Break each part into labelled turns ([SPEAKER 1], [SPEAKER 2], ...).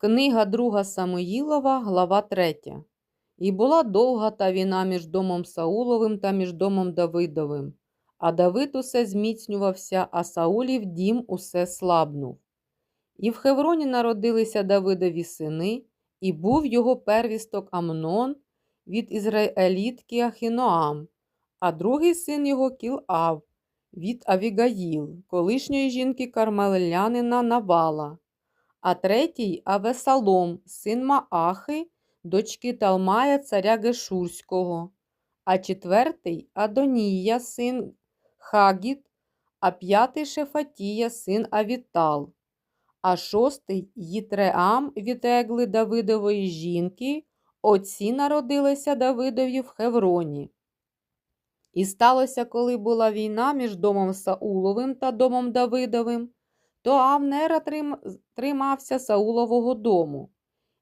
[SPEAKER 1] Книга Друга Самоїлова, глава 3. І була довга та війна між домом Сауловим та між домом Давидовим. А Давид усе зміцнювався, а Саулів дім усе слабнув. І в Хевроні народилися Давидові сини, і був його первісток Амнон від ізраїлітки Ахіноам, а другий син його Кілав від Авігаїл, колишньої жінки кармелянина Навала а третій Авесалом, син Маахи, дочки Талмая царя Гешурського, а четвертий Адонія, син Хагіт, а п'ятий Шефатія, син Авітал, а шостий Їтреам від Егли Давидової жінки, оці народилися Давидові в Хевроні. І сталося, коли була війна між домом Сауловим та домом Давидовим, то Авнера тримався Саулового дому.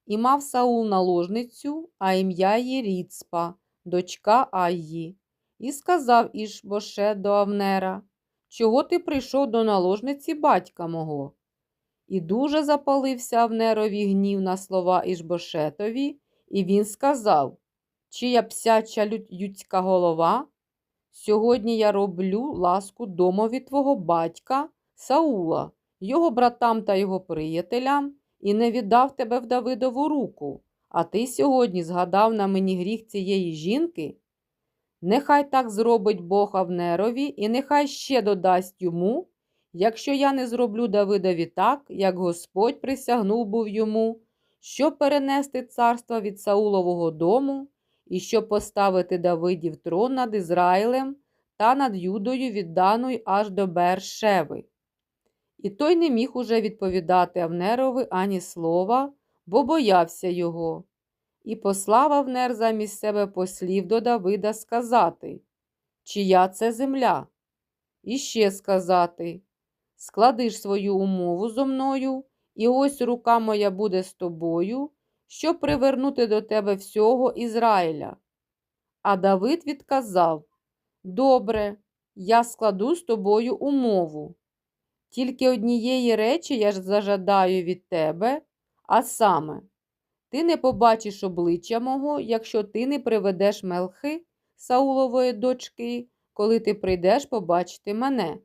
[SPEAKER 1] І мав Саул наложницю, а ім'я її Ріцпа, дочка Айї. І сказав Ішбоше до Авнера, чого ти прийшов до наложниці батька мого? І дуже запалився Авнерові гнів на слова Ішбошетові, і він сказав, чия псяча людська голова? Сьогодні я роблю ласку домові твого батька Саула, його братам та його приятелям, і не віддав тебе в Давидову руку, а ти сьогодні згадав на мені гріх цієї жінки? Нехай так зробить Бог Авнерові, і нехай ще додасть йому, якщо я не зроблю Давидові так, як Господь присягнув був йому, щоб перенести царство від Саулового дому і щоб поставити Давидів трон над Ізраїлем та над Юдою відданою аж до Бершеви. І той не міг уже відповідати Авнерові ані слова, бо боявся його. І послав Авнер замість себе послів до Давида сказати, чия це земля? І ще сказати складиш свою умову зо мною, і ось рука моя буде з тобою, щоб привернути до тебе всього Ізраїля. А Давид відказав Добре, я складу з тобою умову. Тільки однієї речі я ж зажадаю від тебе, а саме, ти не побачиш обличчя мого, якщо ти не приведеш мелхи Саулової дочки, коли ти прийдеш побачити мене.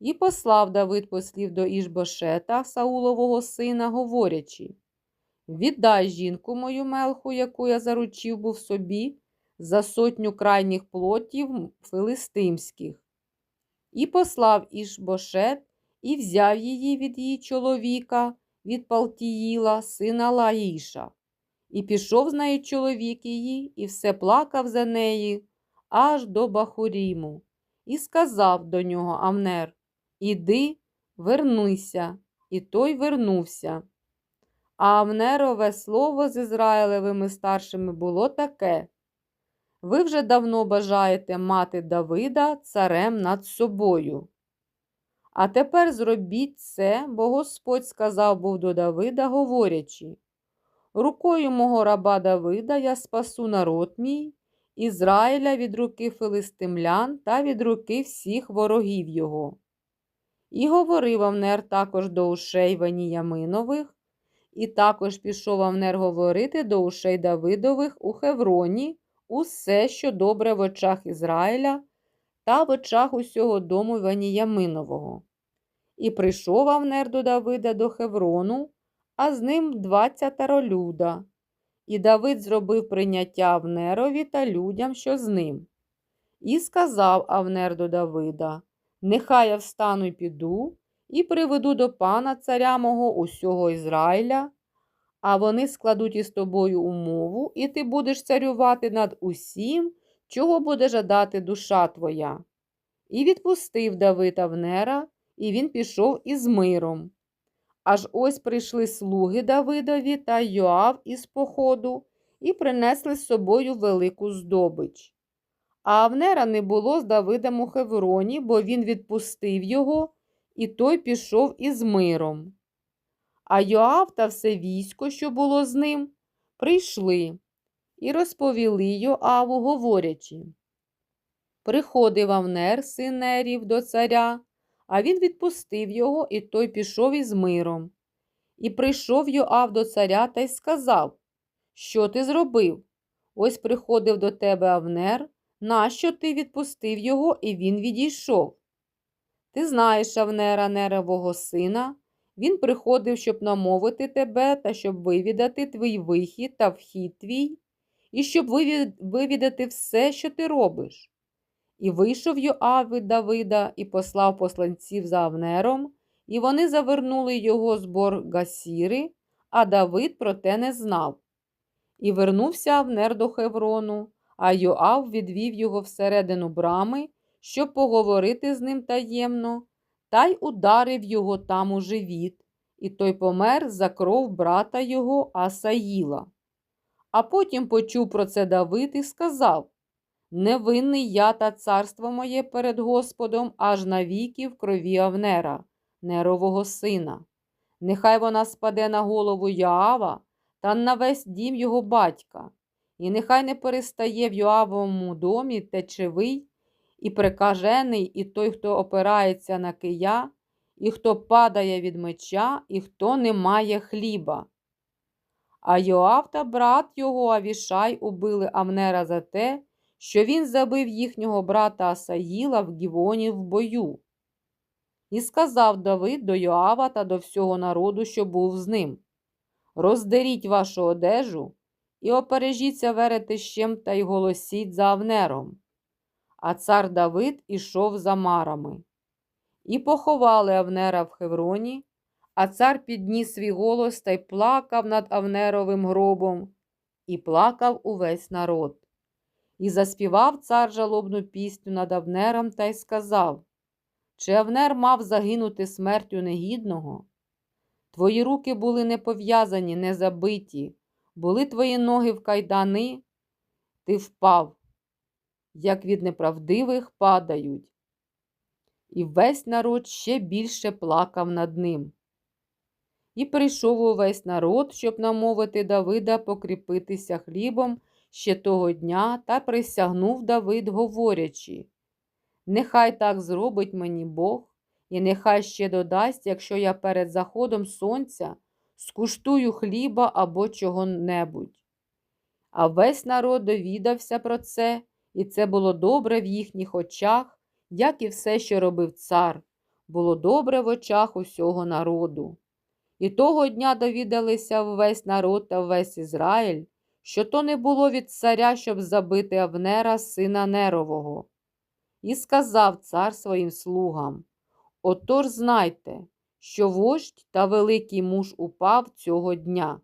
[SPEAKER 1] І послав Давид послів до Ішбошета, Саулового сина, говорячи Віддай жінку мою мелху, яку я заручив був собі, за сотню крайніх плотів филистимських. І послав Ішбошет і взяв її від її чоловіка, від Палтіїла, сина Лаїша, і пішов з нею чоловік її, і все плакав за неї аж до Бахуріму, і сказав до нього Авнер Іди, вернуйся, і той вернувся. А Авнерове слово з Ізраїлевими старшими було таке. Ви вже давно бажаєте мати Давида царем над собою. А тепер зробіть це, бо Господь сказав був до Давида, говорячи Рукою мого раба Давида я спасу народ мій, Ізраїля від руки филистимлян та від руки всіх ворогів його. І говорив Авнер також до ушей Ваніяминових, і також пішов Авнер говорити до ушей Давидових у Хевроні усе, що добре в очах Ізраїля та в очах усього дому Ваніяминового. І прийшов Авнер до Давида до Хеврону, а з ним двадцятеро люда. І Давид зробив прийняття Авнерові та людям, що з ним. І сказав Авнер до Давида Нехай я встану й піду, і приведу до пана царя мого усього Ізраїля, а вони складуть із тобою умову, і ти будеш царювати над усім, чого буде жадати душа твоя. І відпустив Давид Авнера, і він пішов із миром. Аж ось прийшли слуги Давидові та Йоав із походу і принесли з собою велику здобич. А Авнера не було з Давидом у Хевроні, бо він відпустив його, і той пішов із миром. А Йоав та все військо, що було з ним, прийшли і розповіли Йоаву, говорячи Приходив Авнер, син Нерів, до царя, а він відпустив його, і той пішов із миром. І прийшов Йоав до царя та й сказав, що ти зробив? Ось приходив до тебе Авнер, нащо ти відпустив його, і він відійшов? Ти знаєш Авнера, Неревого сина, він приходив, щоб намовити тебе та щоб вивідати твій вихід та вхід твій, і щоб вивідати все, що ти робиш. І вийшов Йоав від Давида і послав посланців за Авнером, і вони завернули його з бор Гасіри, а Давид про те не знав. І вернувся Авнер до Хеврону, а Йоав відвів його всередину брами, щоб поговорити з ним таємно, та й ударив його там у живіт, і той помер за кров брата його Асаїла. А потім почув про це Давид і сказав Невинний я та царство моє перед Господом аж навіки в крові Авнера, Нерового сина. Нехай вона спаде на голову Йоава та на весь дім його батька, і нехай не перестає в Йоавовому домі течевий і прикажений, і той, хто опирається на кия, і хто падає від меча, і хто не має хліба. А Йоав та брат його Авішай убили Авнера за те, що він забив їхнього брата Асаїла в Гівоні в бою. І сказав Давид до Йоава та до всього народу, що був з ним Роздеріть вашу одежу і опережіться веретищем та й голосіть за Авнером. А цар Давид ішов за марами. І поховали Авнера в Хевроні, а цар підніс свій голос та й плакав над Авнеровим гробом, і плакав увесь народ. І заспівав цар жалобну пісню над Авнером та й сказав Чи Авнер мав загинути смертю негідного? Твої руки були не пов'язані, не забиті, були твої ноги в кайдани, ти впав, як від неправдивих падають. І весь народ ще більше плакав над ним. І прийшов увесь народ, щоб намовити Давида покріпитися хлібом ще того дня, та присягнув Давид, говорячи Нехай так зробить мені Бог, і нехай ще додасть, якщо я перед заходом сонця скуштую хліба або чого-небудь. А весь народ довідався про це, і це було добре в їхніх очах, як і все, що робив цар, було добре в очах усього народу. І того дня довідалися весь народ та весь Ізраїль, що то не було від царя, щоб забити Авнера, сина Нерового. І сказав цар своїм слугам Отож знайте, що вождь та великий муж упав цього дня.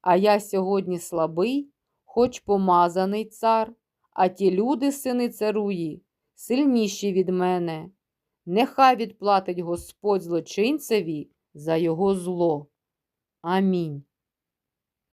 [SPEAKER 1] А я сьогодні слабий, хоч помазаний цар, а ті люди, сини царуї, сильніші від мене. Нехай відплатить Господь злочинцеві за його зло. Амінь.